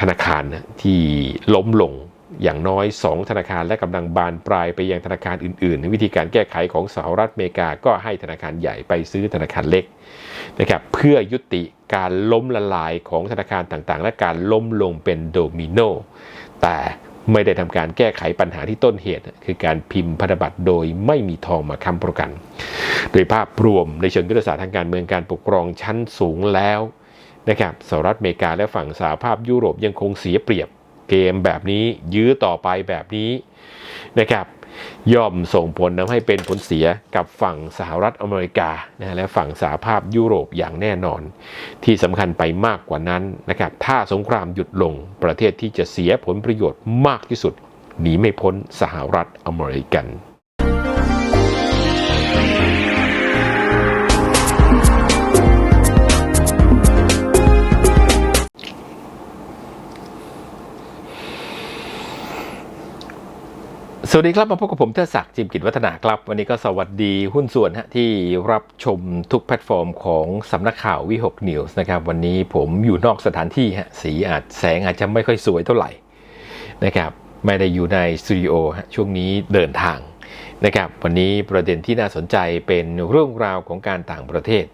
ธนาคารนะที่ล้มลงอย่างน้อย 2 ธนาคารและกำลังบานปลายไปยังธนาคารอื่นๆ วิธีการแก้ไขของสหรัฐอเมริกาก็ให้ธนาคารใหญ่ไปซื้อธนาคารเล็กนะครับเพื่อยุติการล้มละลายของธนาคารต่างๆ และการล้มลงเป็นโดมิโนแต่ไม่ได้ทำการแก้ไขปัญหาที่ต้นเหตุ คือการพิมพ์พันธบัตรโดยไม่มีทองมาค้ำประกัน โดยภาพรวมในเชิงยุทธศาสตร์ทางการเมืองการปกครองชั้นสูงแล้ว นะครับสหรัฐอเมริกาและฝั่งสหภาพยุโรปยังคงเสียเปรียบเกมแบบนี้ยื้อต่อไปแบบนี้นะครับย่อมส่งผลทำให้เป็นผลเสียกับฝั่งสหรัฐอเมริกานะและฝั่งสหภาพยุโรปอย่างแน่นอน ที่สำคัญไปมากกว่านั้นนะครับถ้าสงครามหยุดลงประเทศที่จะเสียผลประโยชน์มากที่สุดหนีไม่พ้นสหรัฐอเมริกัน สวัสดีครับ มาพบกับผมเทศศักดิ์จิมกิจวัฒนาครับ วันนี้ก็สวัสดีหุ้นส่วนฮะที่รับชมทุกแพลตฟอร์มของสำนักข่าววิหกนิวส์นะครับวันนี้ผมอยู่นอกสถานที่ฮะสีอาจแสงอาจจะไม่ค่อยสวยเท่าไหร่นะครับไม่ได้อยู่ในสตูดิโอฮะช่วงนี้เดินทางนะครับวันนี้ประเด็นที่น่าสนใจเป็นเรื่องราวของการต่างประเทศ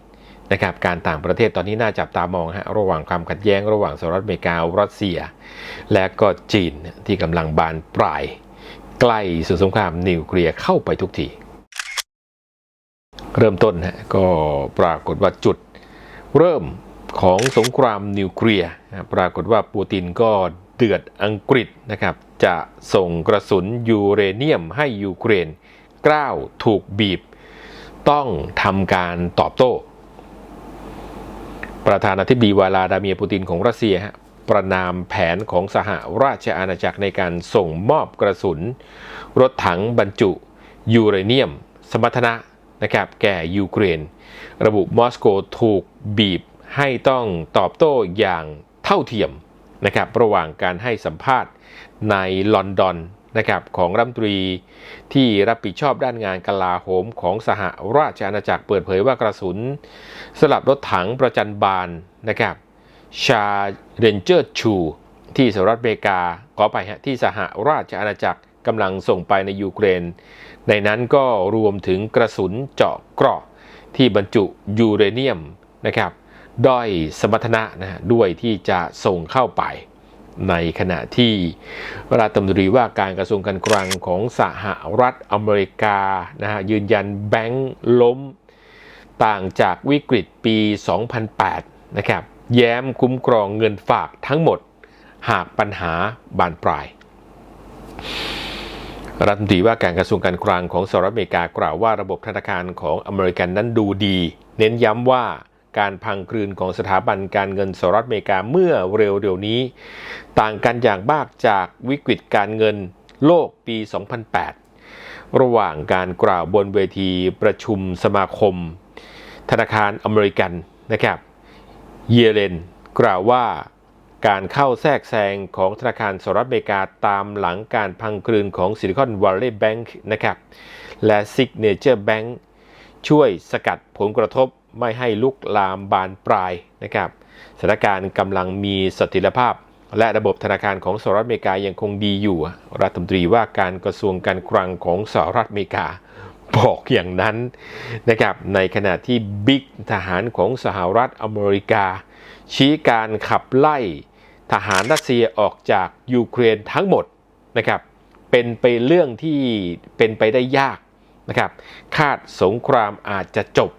นะครับการต่างประเทศตอนนี้น่าจับตามองฮะระหว่างความขัดแย้ง ระหว่างสหรัฐอเมริการัสเซีย และก็จีนที่กำลังบานปลาย ใกล้สู่สงครามนิวเคลียร์เข้าไปทุกที เริ่มต้นฮะก็ปรากฏว่าจุดเริ่มของสงครามนิวเคลียร์ปรากฏว่าปูตินก็เดือดอังกฤษนะครับ จะส่งกระสุนยูเรเนียมให้ยูเครนกล้าวถูกบีบ ต้องทำการตอบโต้ ประธานาธิบดีวลาดาเมียปูตินของรัสเซียฮะ ประนามแผนของสหราชอาณาจักรในการส่งมอบกระสุน รถถังบรรจุยูเรเนียม สมรรถนะนะครับแก่ยูเครน ระบุมอสโกถูกบีบให้ต้องตอบโต้อย่างเท่าเทียมนะครับระหว่างการให้สัมภาษณ์ในลอนดอนนะครับของรัฐมนตรีที่รับผิดชอบด้านงานกลาโหมของสหราชอาณาจักรเปิดเผยว่ากระสุน สลับรถถังประจันบานนะครับ ชาเรนเจอร์ชู ที่สหรัฐอเมริกาขอไปฮะที่สหราชอาณาจักรกำลังส่งไปในยูเครน ในนั้นก็รวมถึงกระสุนเจาะเกราะที่บรรจุยูเรเนียมนะครับด้อยสมรรถนะนะฮะด้วยที่จะส่งเข้าไป ในขณะที่รัฐมนตรีว่าการกระทรวงการคลังของสหรัฐอเมริกานะฮะยืนยันแบงค์ล้ม ต่างจากวิกฤตปี 2008 นะครับ แย้มคุ้มครองเงินฝากทั้งหมด หากปัญหาบานปลาย รัฐมนตรีว่าการกระทรวงการคลังของสหรัฐอเมริกากล่าวว่าระบบธนาคารของอเมริกันนั้นดูดี เน้นย้ำว่าการพังคลืนของสถาบันการเงินสหรัฐอเมริกาเมื่อเร็วๆนี้ ต่างกันอย่างมากจากวิกฤตการเงินโลกปี 2008 ระหว่างการกล่าวบนเวทีประชุมสมาคม ธนาคารอเมริกันนะครับ เยเลนกล่าวว่าการเข้าแทรกแซงของธนาคารสหรัฐอเมริกาตามหลังการพังคลืนของซิลิคอนวัลเลย์แบงค์นะครับและซิกเนเจอร์แบงค์ช่วยสกัดผลกระทบไม่ให้ลุกลามบานปลายนะครับสถานการณ์กำลังมีสถียรภาพ และระบบธนาคารของสหรัฐอเมริกายังคงดีอยู่ รัฐมนตรีว่าการกระทรวงการคลังของสหรัฐอเมริกา บอกอย่างนั้นนะครับในขณะที่บิ๊กทหารของสหรัฐอเมริกา ชี้การขับไล่ทหารรัสเซียออกจากยูเครนทั้งหมดนะครับเป็นไปเรื่องที่เป็นไปได้ยากนะครับคาดสงครามอาจจะจบ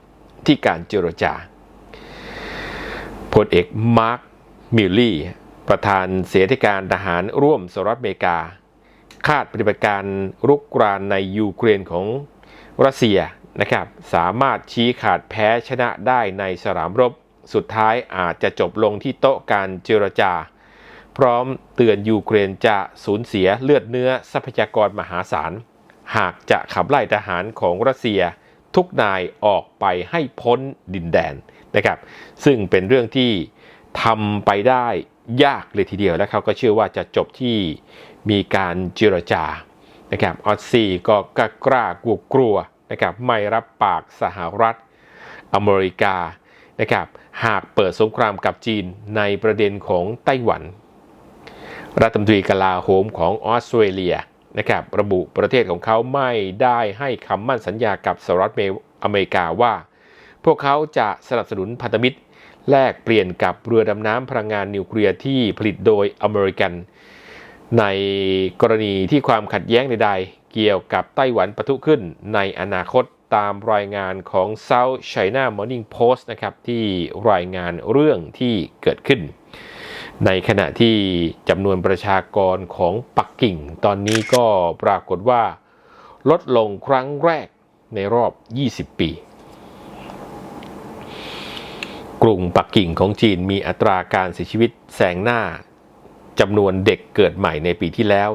ที่การเจรจาพลเอกมาร์คมิลลี่ ประธานเสนาธิการทหารร่วมสหรัฐอเมริกา คาดปฏิบัติการรุกรานในยูเครนของ รัสเซียนะครับสามารถชี้ขาดแพ้ชนะได้ในสนามรบ สุดท้ายอาจจะจบลงที่โต๊ะการเจรจา พร้อมเตือนยูเครนจะสูญเสียเลือดเนื้อทรัพยากรมหาศาล หากจะขับไล่ทหารของรัสเซียทุกนายออกไปให้พ้นดินแดนนะครับซึ่งเป็นเรื่องที่ทำไปได้ยากเลยทีเดียวและเขาก็เชื่อว่าจะจบที่มีการเจรจา นะครับออสซี่ก็กล้ากล้ากลัวกลัวนะครับไม่รับปากสหรัฐอเมริกานะครับหากเปิดสงครามกับจีนในประเด็นของไต้หวัน รัฐมนตรีกลาโหมของออสเตรเลียนะครับระบุประเทศของเขาไม่ได้ให้คำมั่นสัญญากับสหรัฐอเมริกาว่า พวกเขาจะสนับสนุนพันธมิตรแลกเปลี่ยนกับเรือดำน้ำพลังงานนิวเคลียร์ที่ผลิตโดยอเมริกัน ในกรณีที่ความขัดแย้งใดๆ เกี่ยวกับไต้หวันปะทุขึ้นในอนาคตตามรายงานของ South China Morning Post นะครับที่รายงานเรื่องที่เกิดขึ้น ในขณะที่จำนวนประชากรของปักกิ่ง ตอนนี้ก็ปรากฏว่า ลดลงครั้งแรกในรอบ 20 ปี กรุงปักกิ่งของจีนมีอัตราการเสียชีวิตแซงหน้า จำนวนเด็กเกิดใหม่ในปีที่แล้ว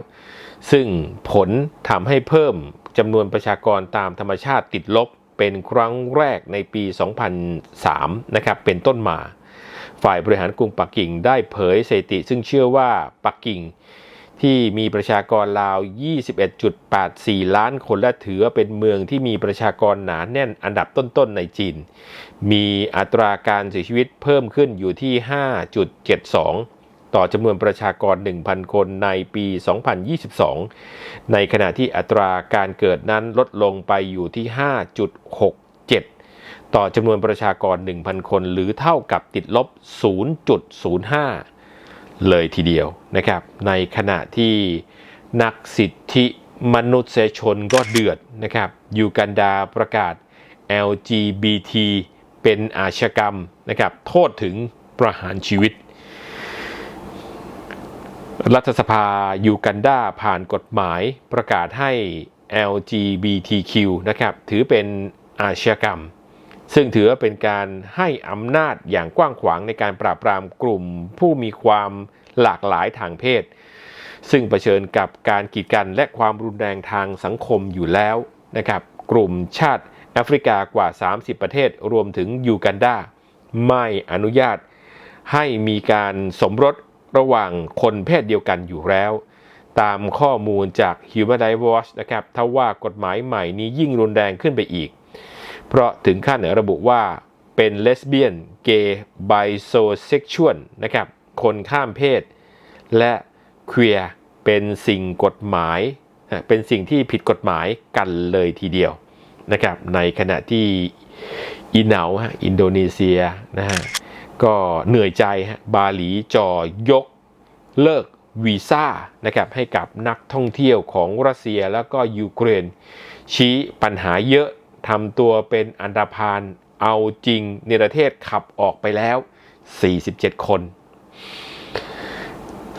ซึ่งผลทำให้เพิ่มจำนวนประชากรตามธรรมชาติติดลบเป็นครั้งแรกในปี 2003 นะครับ เป็นต้นมา ฝ่ายบริหารกรุงปักกิ่งได้เผยสถิติ ซึ่งเชื่อว่าปักกิ่งที่มีประชากรราว 21.84 ล้านคนและถือว่าเป็นเมืองที่มีประชากรหนาแน่นอันดับต้นๆในจีน มีอัตราการเสียชีวิตเพิ่มขึ้นอยู่ที่ 5.72 ต่อจำนวนประชากร 1,000 คนในปี 2022 ในขณะที่อัตราการเกิดนั้นลดลงไปอยู่ที่ 5.67 ต่อจำนวนประชากร 1,000 คน หรือเท่ากับติดลบ 0.05 เลยทีเดียวนะครับ ในขณะที่นักสิทธิมนุษยชนก็เดือดนะครับ ยูกันดาประกาศ LGBT เป็นอาชญากรรมนะครับ โทษถึงประหารชีวิต รัฐสภายูกันดาผ่านกฎหมายประกาศให้ LGBTQ นะครับถือเป็นอาชญากรรม ซึ่งถือว่าเป็นการให้อำนาจอย่างกว้างขวางในการปราบปรามกลุ่มผู้มีความหลากหลายทางเพศ ซึ่งเผชิญกับการกีดกันและความรุนแรงทางสังคมอยู่แล้วนะครับกลุ่มชาติแอฟริกากว่า 30 ประเทศรวมถึงยูกันดาไม่อนุญาตให้มีการสมรส ระหว่างคนเพศเดียวกันอยู่แล้ว ตามข้อมูลจาก Human Rights Watch นะครับถ้าว่ากฎหมายใหม่นี้ยิ่งรุนแรงขึ้นไปอีก เพราะถึงขั้นระบุว่าเป็นเลสเบี้ยน เกย์ไบโซเซ็กชวลนะครับ คนข้ามเพศ และเคลียร์เป็นสิ่งกฎหมาย เป็นสิ่งที่ผิดกฎหมายกันเลยทีเดียวนะครับ ในขณะที่อินเหนาอินโดนีเซียนะฮะ ก็เหนื่อยใจฮะบาหลีจอยกเลิกวีซ่านะครับให้กับนักท่องเที่ยวของรัสเซียแล้วก็ยูเครน ชี้ปัญหาเยอะทำตัวเป็นอันดาพานเอาจริงในประเทศขับออกไปแล้ว 47 คน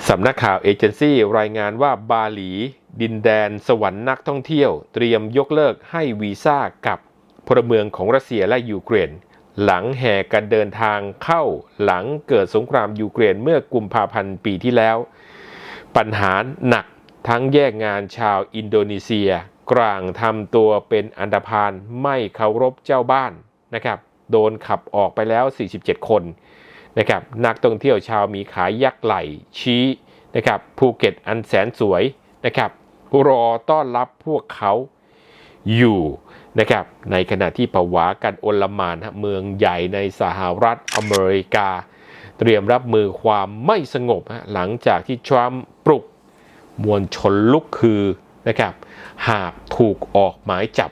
สำนักข่าวเอเจนซี่รายงานว่าบาหลี ดินแดนสวรรค์นักท่องเที่ยว เตรียมยกเลิกให้วีซ่ากับพลเมืองของรัสเซียและยูเครน หลังแห่กันเดินทางเข้าหลังเกิดสงครามยูเครนเมื่อกุมภาพันธ์ปีที่แล้ว ปัญหาหนักทั้งแยกงานชาวอินโดนีเซีย กลางทำตัวเป็นอันดพานไม่เคารพเจ้าบ้านนะครับ โดนขับออกไปแล้ว 47 คนนะครับนักท่องเที่ยวชาวมีขายยักษ์ไหลชี้นะครับภูเก็ตอันแสนสวยนะครับรอต้อนรับพวกเขาอยู่ นะครับในขณะที่ผวากันโอลมานเมืองใหญ่ในสหรัฐอเมริกา เตรียมรับมือความไม่สงบหลังจากที่ทรัมป์ปลุกมวลชนลุกคือนะครับหากถูกออกหมายจับ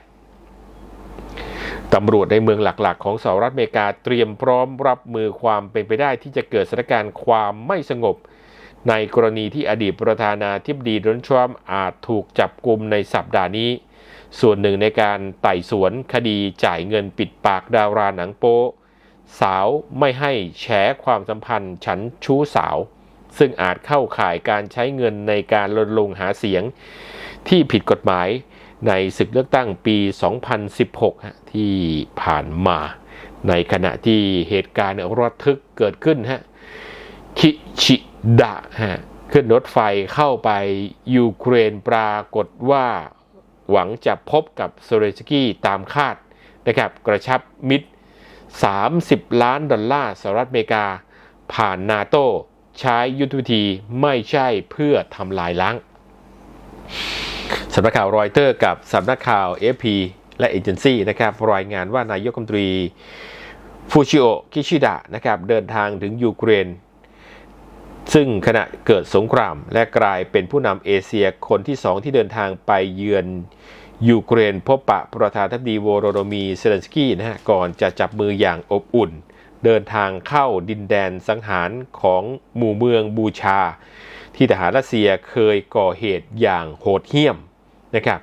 ตำรวจในเมืองหลักๆ ของสหรัฐอเมริกาเตรียมพร้อมรับมือความเป็นไปได้ที่จะเกิดสถานการณ์ความไม่สงบ ในกรณีที่อดีตประธานาธิบดีโดนัลด์ทรัมป์อาจถูกจับกลุมในสัปดาห์นี้ ส่วนหนึ่งในการไต่สวนคดีจ่ายเงินปิดปากดาราหนังโป๊สาวไม่ให้แฉความสัมพันธ์ฉันชู้สาว ซึ่งอาจเข้าข่ายการใช้เงินในการรณรงค์หาเสียง ที่ผิดกฎหมายในศึกเลือกตั้งปี 2016 ที่ผ่านมา ในขณะที่เหตุการณ์ระทึกเกิดขึ้นฮะคิชิดะฮะขึ้นรถไฟเข้าไปยูเครนปรากฏว่า หวังจะพบกับโซเรสกี้ตามคาดนะครับกระชับมิตร 30 ล้านดอลลาร์สหรัฐอเมริกา ผ่านนาโตใช้ยุทธวิธีไม่ใช่เพื่อทำลายล้างสำนักข่าวรอยเตอร์กับสำนักข่าว FP และเอเจนซี่นะครับรายงานว่านายกรัฐมนตรีฟูชิโอ คิชิดะนะครับเดินทางถึงยูเครน ซึ่งขณะเกิดสงครามและกลายเป็นผู้นำเอเชียคนที่สองที่เดินทางไปเยือนยูเครนพบปะประธานาธิบดีโวโรโดมีเซเลนสกี้นะฮะก่อนจะจับมืออย่างอบอุ่น เดินทางเข้าดินแดนสังหารของหมู่เมืองบูชา ที่ทหารรัสเซียเคยก่อเหตุอย่างโหดเหี้ยมนะครับ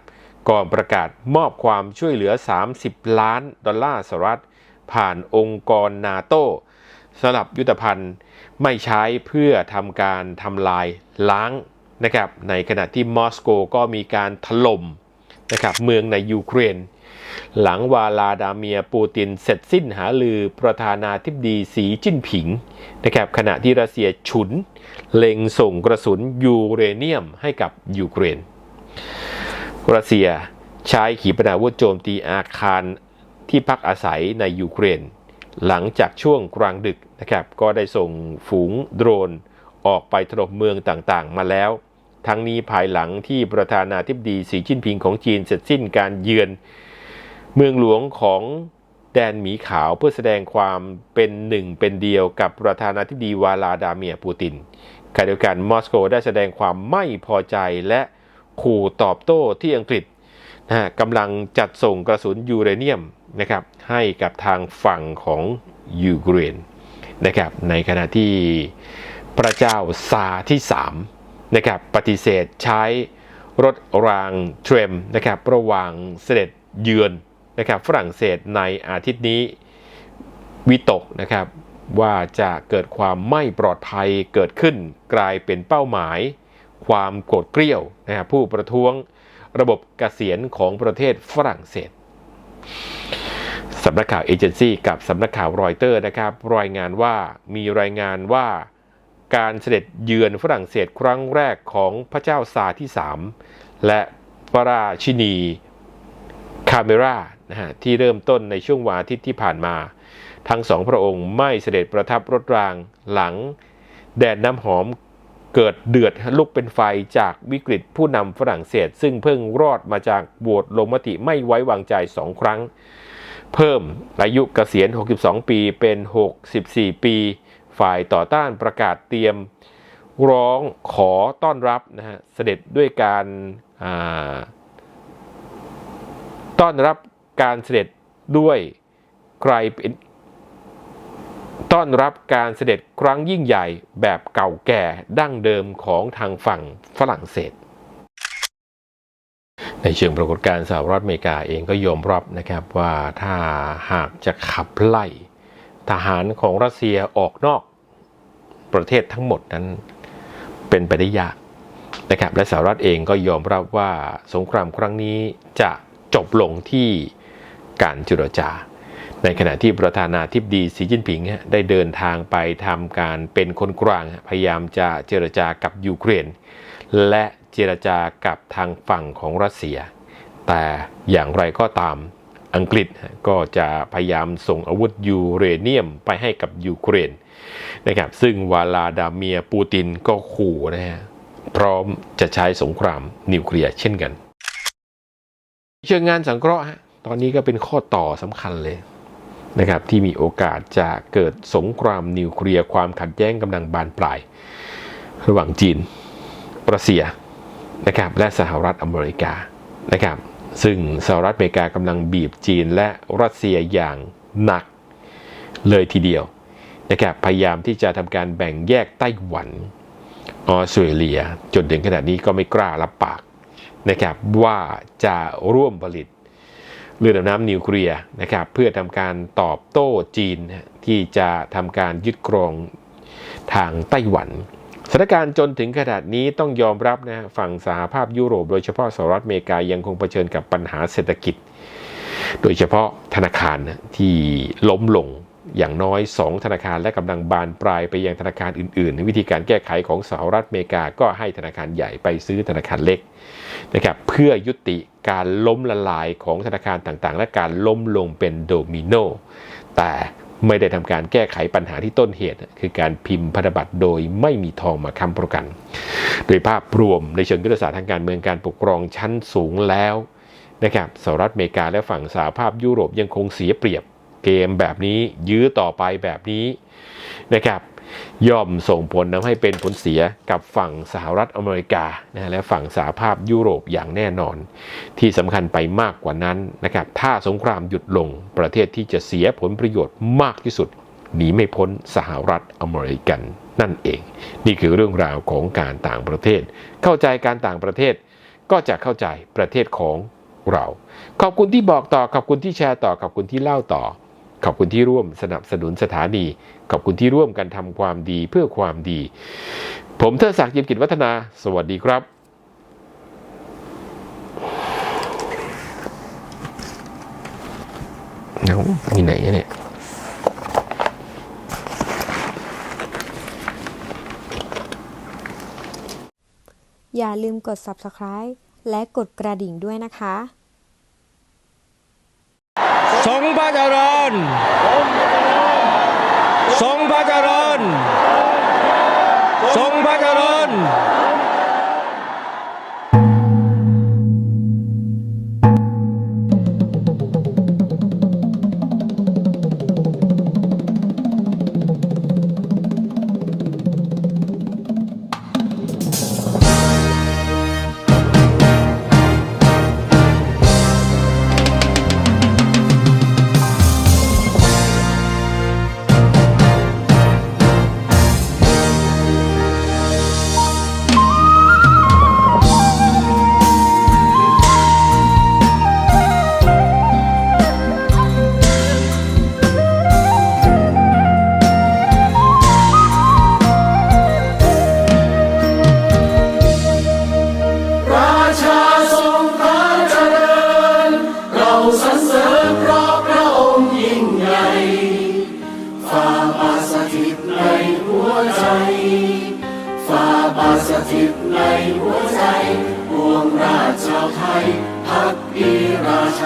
ก่อนประกาศมอบความช่วยเหลือ 30 ล้านดอลลาร์สหรัฐผ่านองค์กรนาโต สำหรับยุทธภัณฑ์ไม่ใช้เพื่อทำการทำลายล้างนะครับในขณะที่มอสโกก็มีการถล่มนะครับเมืองในยูเครน หลังวาลาดาเมียปูตินเสร็จสิ้นหาลือประธานาธิบดีสีจิ้นผิงนะครับขณะที่รัสเซียฉุน เล็งส่งกระสุนยูเรเนียมให้กับยูเครน รัสเซียใช้ขีปนาวุธโจมตีอาคารที่พักอาศัยในยูเครน หลังจากช่วงกลางดึกนะครับก็ได้ส่งฝูงโดรนออกไปถล่มเมืองต่างๆ มาแล้ว ทั้งนี้ภายหลังที่ประธานาธิบดีสีจิ้นผิงของจีนเสร็จสิ้นการเยือน เมืองหลวงของแดนหมีขาวเพื่อแสดงความเป็นหนึ่งเป็นเดียวกับประธานาธิบดีวาลาดาเมียปูตินขณะเดียวกันมอสโกได้แสดงความไม่พอใจและขู่ตอบโต้ที่อังกฤษ นะกำลังจัดส่งกระสุนยูเรเนียมนะครับให้กับทางฝั่งของยูเครนนะครับในขณะที่พระเจ้าซาที่3นะครับปฏิเสธใช้รถรางเทรมนะครับระหว่างเสด็จเยือนนะครับฝรั่งเศสในอาทิตย์นี้วิตกนะครับว่าจะเกิดความไม่ปลอดภัยเกิดขึ้นกลายเป็นเป้าหมาย ความโกรธเกรี้ยวนะครับผู้ประท้วง ระบบเกษียณของประเทศฝรั่งเศสสำนักข่าวเอเจนซี่กับสำนักข่าวรอยเตอร์นะครับรายงานว่ามีรายงานว่าการเสด็จเยือนฝรั่งเศสครั้งแรกของพระเจ้าซาที่ 3 และพระราชินีคาเมรานะฮะที่เริ่มต้นในช่วงวันอาทิตย์ที่ผ่านมา ทั้งสองพระองค์ไม่เสด็จประทับรถรางหลัง แดนน้ำหอม เกิดเดือดลุกเป็นไฟจากวิกฤตผู้นำฝรั่งเศส ซึ่งเพิ่งรอดมาจากโหวตลงมติไม่ไว้วางใจสองครั้ง เพิ่มอายุเกษียณ 62 ปีเป็น 64 ปี ฝ่ายต่อต้านประกาศเตรียมร้องขอต้อนรับนะฮะเสด็จด้วยการต้อนรับการเสด็จด้วยใครเป็น ต้อนรับการเสด็จครั้งยิ่งใหญ่แบบเก่าแก่ดั้งเดิมของทางฝั่งฝรั่งเศส ในเชิงปรากฏการณ์สหรัฐอเมริกาเองก็ยอมรับนะครับว่าถ้าหากจะขับไล่ ทหารของรัสเซียออกนอกประเทศทั้งหมดนั้นเป็นไปได้ยากนะครับและสหรัฐเองก็ยอมรับว่าสงครามครั้งนี้จะจบลงที่การจุรจา ในขณะที่ประธานาธิบดีสีจิ้นผิงได้เดินทางไปทำการเป็นคนกลาง พยายามจะเจรจากับยูเครน และเจรจากับทางฝั่งของรัสเซีย แต่อย่างไรก็ตามอังกฤษก็จะพยายามส่งอาวุธยูเรเนียมไปให้กับยูเครนนะครับซึ่งวาลาดาเมียปูตินก็ขู่นะฮะพร้อมจะใช้สงครามนิวเคลียร์เช่นกัน เชิงงานสังเคราะห์ตอนนี้ก็เป็นข้อต่อสำคัญเลย นะครับที่มีโอกาสจะเกิดสงครามนิวเคลียร์ความขัดแย้งกำลังบานปลาย ระหว่างจีนรัสเซียนะครับและสหรัฐอเมริกานะครับซึ่งสหรัฐอเมริกากำลังบีบจีนและรัสเซียอย่างหนักเลยทีเดียวนะครับพยายามที่จะทำการแบ่งแยกไต้หวันออสเตรเลีย จนถึงขนาดนี้ก็ไม่กล้ารับปากนะครับว่าจะร่วมผลิต เรือดำน้ำนิวเคลียร์นะครับเพื่อทำการตอบโต้จีนที่จะทำการยึดครองทางไต้หวันสถานการณ์จนถึงขนาดนี้ต้องยอมรับนะฝั่งสหภาพยุโรป โดยเฉพาะสหรัฐอเมริกายังคงเผชิญกับปัญหาเศรษฐกิจ โดยเฉพาะธนาคารที่ล้มลงอย่างน้อย 2 ธนาคารและกำลังบานปลายไปยังธนาคารอื่นๆ วิธีการแก้ไขของสหรัฐอเมริกาก็ให้ธนาคารใหญ่ไปซื้อธนาคารเล็ก นะครับเพื่อยุติการล้มละลายของธนาคารต่างๆ และการล้มลงเป็นโดมิโนแต่ไม่ได้ทำการแก้ไขปัญหาที่ต้นเหตุ คือการพิมพ์พันธบัตรโดยไม่มีทองมาค้ำประกัน โดยภาพรวมในเชิงยุทธศาสตร์ทางการเมืองการปกครองชั้นสูงแล้วนะครับสหรัฐอเมริกาและฝั่งสหภาพยุโรปยังคงเสียเปรียบเกมแบบนี้ยื้อต่อไปแบบนี้นะครับ ย่อมส่งผลทำให้เป็นผลเสียกับฝั่งสหรัฐอเมริกานะและฝั่งสหภาพยุโรปอย่างแน่นอน ที่สำคัญไปมากกว่านั้นนะครับถ้าสงครามหยุดลงประเทศที่จะเสียผลประโยชน์มากที่สุดหนีไม่พ้นสหรัฐอเมริกันนั่นเอง นี่คือเรื่องราวของการต่างประเทศ เข้าใจการต่างประเทศ ก็จะเข้าใจประเทศของเรา ขอบคุณที่บอกต่อขอบคุณที่แชร์ต่อขอบคุณที่เล่าต่อ ขอบคุณที่ร่วมสนับสนุนสถานี ขอบคุณที่ร่วมกันทำความดีเพื่อความดี ผมเทดศักดิ์ยิมกิจวัฒนา สวัสดีครับเอ้ามีไหนอะเนี่ยอย่าลืมกด subscribe และกดกระดิ่งด้วยนะคะทรงพระเจริญ ทรงพระเจ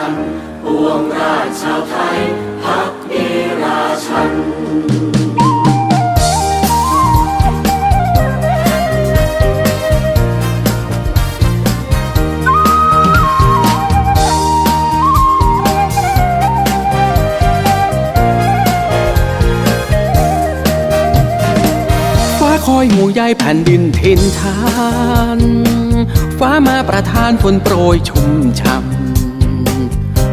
ชันปวงราชชาวไทยพักดีราชันฟ้าคอยห่วงใยแผ่นดินทินทาน ฟ้ามาประทานฝนโปรยชุ่มช่ำ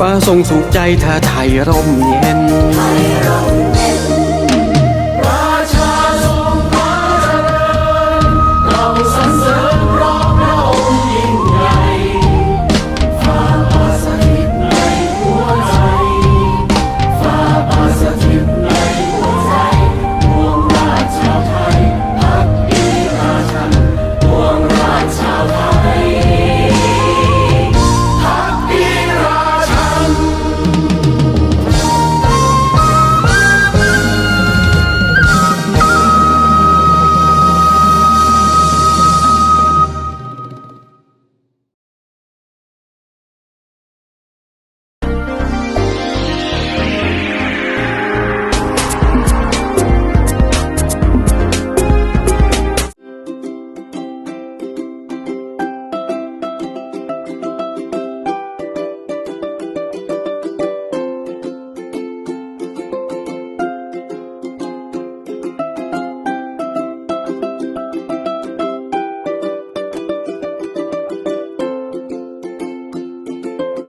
ฟ้าทรงสุขใจถ้าไทยร่มเย็น